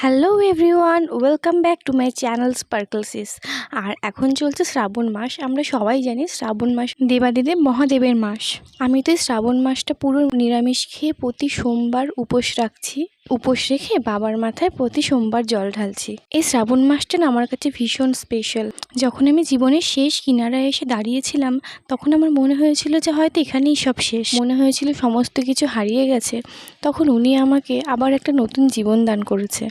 Hello everyone welcome back to my channel স্পার্কলসিস আর এখন চলছে শ্রাবণ মাস। আমরা সবাই জানি শ্রাবণ মাস দেবাদিদেব মহাদেবের মাস। আমি তো শ্রাবণ মাসটা পুরো নিরামিষ খেয়ে প্রতি সোমবার উপোস রাখছি। উপোস রেখে বাবার মাথায় প্রতি সোমবার জল ঢালছি। এই শ্রাবণ মাসটা না আমার কাছে ভীষণ স্পেশাল যখন আমি জীবনের শেষ কিনারায় এসে দাঁড়িয়েছিলাম, তখন আমার মনে হয়েছিল যে হয়তো এখানেই সব শেষ। মনে হয়েছিল সমস্ত কিছু হারিয়ে গেছে। তখন উনি আমাকে আবার একটা নতুন জীবন দান করেছে।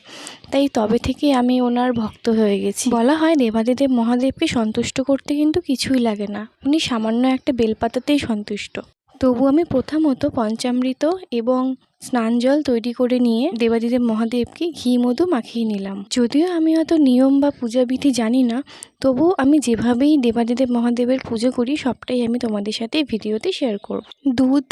তাই তবে থেকে আমি ওনার ভক্ত হয়ে গেছি। বলা হয় দেবাদিদেব মহাদেবকে সন্তুষ্ট করতে কিন্তু কিছুই লাগে না। উনি সামান্য একটা বেলপাতাতেই সন্তুষ্ট। তবু আমি প্রথমত পঞ্চামৃত এবং স্নান জল তৈরি করে নিয়ে দেবাদিদেব মহাদেবকে ঘি, মধু মাখিয়ে নিলাম। যদিও আমি হয়তো নিয়ম বা পূজাবিধি জানি না তবু আমি যেভাবেই দেবাদিদেব মহাদেবের পুজো করি, সবটাই আমি তোমাদের সাথে ভিডিওতে শেয়ার করব। দুধ,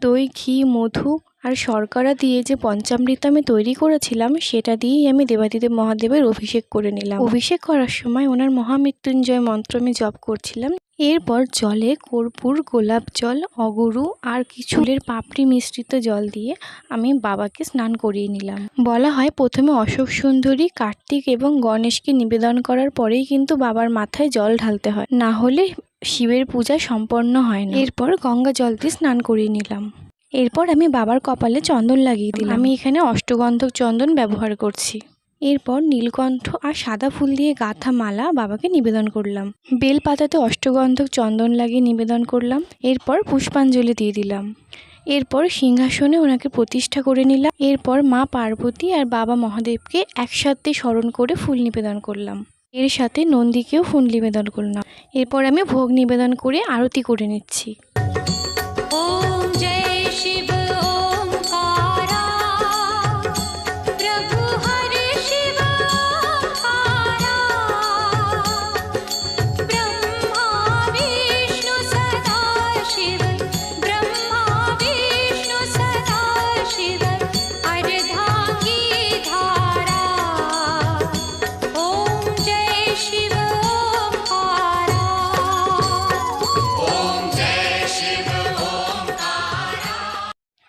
দই, ঘি, মধু আর শর্করা দিয়ে যে পঞ্চামৃত আমি তৈরি করেছিলাম, সেটা দিয়েই আমি দেবাদিদেব মহাদেবের অভিষেক করে নিলাম। অভিষেক করার সময় ওনার মহামৃত্যুঞ্জয় মন্ত্র আমি জপ করছিলাম। এরপর জলে কর্পূর, গোলাপ জল, অগুরু আর কিছুলের পাপড়ি মিশ্রিত জল দিয়ে আমি বাবাকে স্নান করিয়ে নিলাম। বলা হয় প্রথমে অশোক সুন্দরী, কার্তিক এবং গণেশকে নিবেদন করার পরেই কিন্তু বাবার মাথায় জল ঢালতে হয়। না হলে শিবের পূজা সম্পন্ন হয় না। এরপর গঙ্গা জল দিয়ে স্নান করিয়ে নিলাম। এরপর আমি বাবার কপালে চন্দন লাগিয়ে দিলাম। আমি এখানে অষ্টগন্ধক চন্দন ব্যবহার করছি। এরপর নীলকণ্ঠ আর সাদা ফুল দিয়ে গাঁথা মালা বাবাকে নিবেদন করলাম। বেল পাতাতে অষ্টগন্ধক চন্দন লাগিয়ে নিবেদন করলাম। এরপর পুষ্পাঞ্জলি দিয়ে দিলাম। এরপর সিংহাসনে ওনাকে প্রতিষ্ঠা করে নিলাম। এরপর মা পার্বতী আর বাবা মহাদেবকে একসাথে স্মরণ করে ফুল নিবেদন করলাম। এর সাথে নন্দীকেও ফুল নিবেদন করলাম। এরপর আমি ভোগ নিবেদন করে আরতি করে নিচ্ছি। ওম জয় शिव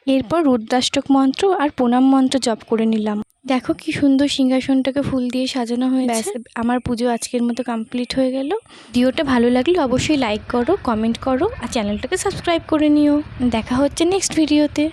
এরপর রুদ্রাষ্টক মন্ত্র আর প্রণাম মন্ত্র জপ করে নিলাম। দেখো কি সুন্দর সিংহাসনটাকে ফুল দিয়ে সাজানো হয়েছে। আমার পুজো আজকের মতো কমপ্লিট হয়ে গেল। ভিডিওটা ভালো লাগলে অবশ্যই লাইক করো কমেন্ট করো আর চ্যানেলটাকে সাবস্ক্রাইব করে নিও। দেখা হচ্ছে নেক্সট ভিডিওতে